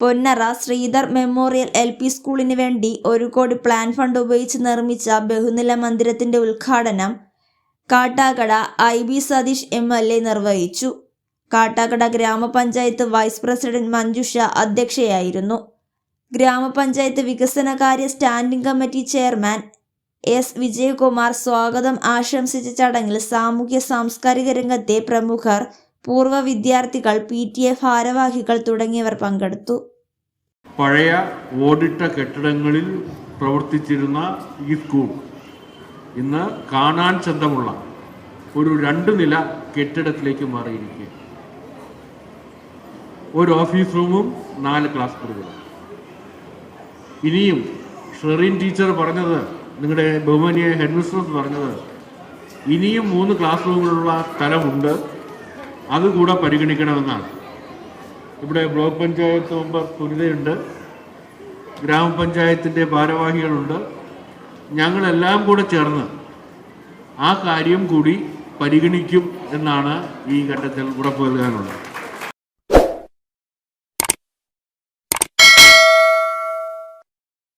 Ponnara Sreedhar memorial L P സ്കൂളിന് വേണ്ടി ഒരു കോടി പ്ലാൻ ഫണ്ട് ഉപയോഗിച്ച് നിർമ്മിച്ച ബഹുനില മന്ദിരത്തിന്റെ ഉദ്ഘാടനം Kattakkada I B Satheesh M L A നിർവഹിച്ചു. കാട്ടാക്കട ഗ്രാമപഞ്ചായത്ത് വൈസ് പ്രസിഡന്റ് മഞ്ജുഷ അധ്യക്ഷയായിരുന്നു. ഗ്രാമപഞ്ചായത്ത് വികസനകാര്യ standing committee chairman S Vijayakumar സ്വാഗതം ആശംസിച്ച ചടങ്ങിൽ സാമൂഹ്യ സാംസ്കാരിക രംഗത്തെ പ്രമുഖർ പൂർവ വിദ്യാർത്ഥികൾ പി ടി എ ഭാരവാഹികൾ തുടങ്ങിയവർ പങ്കെടുത്തു. പഴയ ഓടിട്ട കെട്ടിടങ്ങളിൽ പ്രവർത്തിച്ചിരുന്ന ഈ സ്കൂൾ ഇന്ന് കാണാൻ ചന്തമുള്ള ഒരു രണ്ട് നില കെട്ടിടത്തിലേക്ക് മാറിയിരിക്കുക ഒരു ഓഫീസ് റൂമും നാല് ക്ലാസ് മുറികളും. ഇനിയും ഷെറിൻ ടീച്ചർ പറഞ്ഞത് നിങ്ങളുടെ ബഹുമാനിയ ഹെഡ് പറഞ്ഞത് ഇനിയും മൂന്ന് ക്ലാസ് റൂമുകളുള്ള സ്ഥലമുണ്ട്. അതുകൂടെ പരിഗണിക്കണമെന്നാണ്. ഇവിടെ ബ്ലോക്ക് പഞ്ചായത്ത് മെമ്പർ സുനിതയുണ്ട് ഗ്രാമപഞ്ചായത്തിന്റെ ഭാരവാഹികളുണ്ട്. ഞങ്ങളെല്ലാം കൂടെ ചേർന്ന് ആ കാര്യം കൂടി പരിഗണിക്കും എന്നാണ് ഈ ഘട്ടത്തിൽ ഉറപ്പ് നൽകാനുള്ളത്